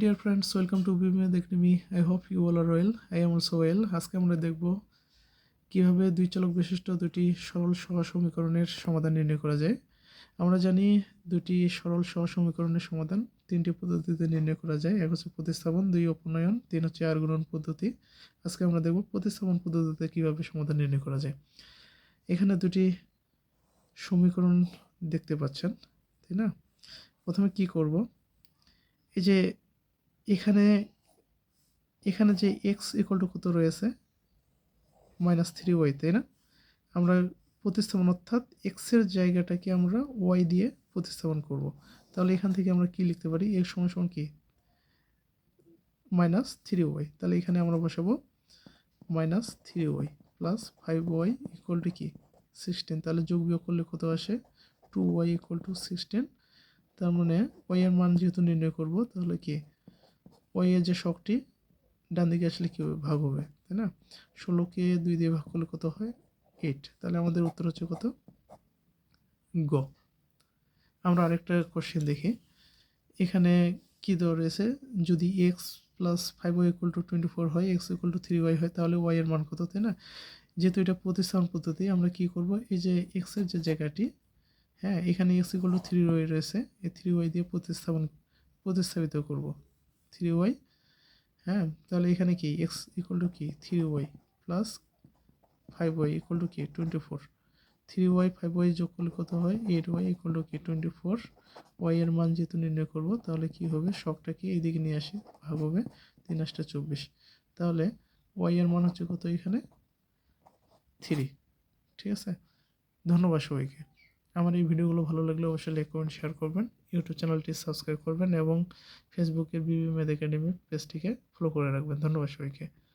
Deer friends welcome to বিমেদ academy I hope you all are well I am also well আজকে আমরা দেখব কীভাবে দুই চালক বিশিষ্ট দুটি সরল সহ সমীকরণের সমাধান নির্ণয় করা যায়। আমরা জানি দুটি সরল সহ সমীকরণের সমাধান তিনটি পদ্ধতিতে নির্ণয় করা যায়। এক হচ্ছে প্রতিস্থাপন, দুই অপনয়ন তিন হচ্ছে আর গুণন পদ্ধতি। আজকে আমরা দেখব প্রতিস্থাপন পদ্ধতিতে কীভাবে সমাধান নির্ণয় করা যায়। এখানে দুটি সমীকরণ দেখতে পাচ্ছেন, তাই না? প্রথমে কি করব? এই যে এখানে এখানে যে এক্স ইকুয়াল টু কত রয়েছে? মাইনাস থ্রি ওয়াই তাই না? আমরা প্রতিস্থাপন অর্থাৎ এক্সের জায়গাটাকে আমরা ওয়াই দিয়ে প্রতিস্থাপন করব। তাহলে এখান থেকে আমরা কি লিখতে পারি? এর সমান সমান কি? মাইনাস থ্রি ওয়াই তাহলে এখানে আমরা বসাবো minus three Y plus five Y equal to কি? সিক্সটিন তাহলে যোগ বিয়োগ করলে কত আসে? Two Y equal to sixteen তার মানে ওয়াই এর মান যেহেতু নির্ণয় করব, তাহলে কি? এর যে শখটি, ডান দিকে আসলে কী ভাগ হবে, তাই না? ষোলোকে দুই দিয়ে ভাগ করলে কত হয়? এইট তাহলে আমাদের উত্তর হচ্ছে কত? গ। আমরা আরেকটা কোশ্চেন দেখি। এখানে কী দেওয়া রয়েছে? যদি X plus five Y equal to twenty four হয় X equal to three Y হয়, তাহলে ওয়াই এর মান কত, তাই না? যেহেতু এটা প্রতিস্থাপন পদ্ধতি, আমরা কি করব? এই যে এক্সের যে জায়গাটি হ্যাঁ এখানে X equal to three Y রয়েছে, এই থ্রি ওয়াই দিয়ে প্রতিস্থাপন, প্রতিস্থাপিত করব। থ্রি ওয়াই হ্যাঁ? তাহলে এখানে কি? এক্স ইকুয়াল টু কি? Three Y plus five Y equal to কি? Twenty four three Y five Y যোগ করলে কত হয়? এইট ওয়াই ইকুয়াল টু কি? টোয়েন্টি ফোর ওয়াই এর মান যেহেতু নির্ণয় করব, তাহলে কি হবে? শখটাকে এইদিকে নিয়ে আসি, ভাগ হবে তিন আসটা চব্বিশ। তাহলে ওয়াই মান হচ্ছে কত এখানে? থ্রি ঠিক আছে? ধন্যবাদ সবাইকে। আমার এই ভিডিওগুলো ভালো লাগলে অবশ্যই লাইক করবেন শেয়ার করবেন। ইউটিউব চ্যানেলটি সাবস্ক্রাইব করবেন এবং ফেসবুকের বিবি মেদ একাডেমি পেজটিকে ফলো করে রাখবেন। ধন্যবাদ সবাইকে।